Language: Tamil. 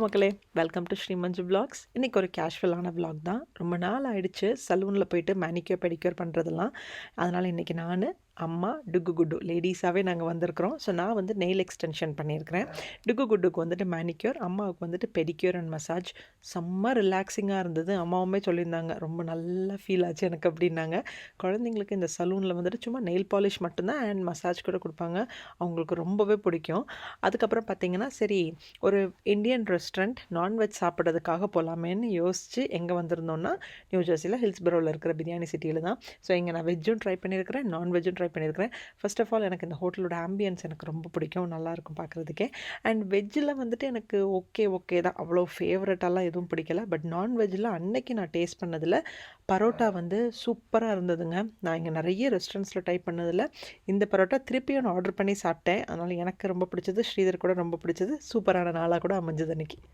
மக்களே வெல்கம் டு ஸ்ரீமஞ்சு விளாக்ஸ் இன்றைக்கி ஒரு கேஷுவலான vlog தான். ரொம்ப நாள் ஆயிடுச்சு. சலூனில் போயிட்டு மேனிக்யூர் பெடிக்யூர் பண்ணுறதெல்லாம் அதனால் இன்றைக்கி நான் அம்மா டுக்கு குட்டு லேடிஸாகவே நாங்கள் வந்திருக்கிறோம். ஸோ நான் வந்து நெயில் எக்ஸ்டென்ஷன் பண்ணியிருக்கிறேன். டுக்கு குட்டுக்கு வந்துட்டு மேனிக்யூர் அம்மாவுக்கு வந்துட்டு பெடிக்யூர் அண்ட் மசாஜ் செம்ம ரிலாக்ஸிங்காக இருந்தது. அம்மாவுமே சொல்லியிருந்தாங்க ரொம்ப நல்லா ஃபீல் ஆச்சு எனக்கு அப்படின்னாங்க. குழந்தைங்களுக்கு இந்த சலூனில் வந்துட்டு சும்மா நெயில் பாலிஷ் மட்டும்தான் அண்ட் மசாஜ் கூட கொடுப்பாங்க. அவங்களுக்கு ரொம்பவே பிடிக்கும். அதுக்கப்புறம் பார்த்தீங்கன்னா சரி ஒரு இந்தியன் ரெஸ்டாரண்ட் நான்வெஜ் சாப்பிட்றதுக்காக போகலாமேன்னு யோசித்து எங்கே வந்திருந்தோம்னா நியூ ஜெர்சியில் ஹில்ஸ் பரோவில் இருக்கிற பிரியாணி சிட்டியில் தான். ஸோ இங்கே நான் வெஜ்ஜும் ட்ரை பண்ணியிருக்கிறேன் நான்வெஜ்ஜும் ட்ரை பண்ணியிருக்கிறேன். ஃபர்ஸ்ட் ஆஃப் ஆல் எனக்கு இந்த ஹோட்டலோட ஆம்பியன்ஸ் எனக்கு ரொம்ப பிடிக்கும். நல்லாயிருக்கும் பார்க்குறதுக்கே. அண்ட் வெஜ்ஜில் வந்துட்டு எனக்கு ஓகே ஓகே தான். அவ்வளோ ஃபேவரட்டாலாம் எதுவும் பிடிக்கல. பட் நான்வெஜ்ஜில் அன்னைக்கு நான் டேஸ்ட் பண்ணதில் பரோட்டா வந்து சூப்பராக இருந்ததுங்க. நான் இங்கே நிறைய ரெஸ்டாரண்ட்ஸில் ட்ரை பண்ணதில் இந்த பரோட்டா திருப்பியும் நான் ஆர்டர் பண்ணி சாப்பிட்டேன். அதனால் எனக்கு ரொம்ப பிடிச்சது. ஸ்ரீதர் கூட ரொம்ப பிடிச்சது. சூப்பரான நாளாக கூட அமைஞ்சது அன்னைக்கு.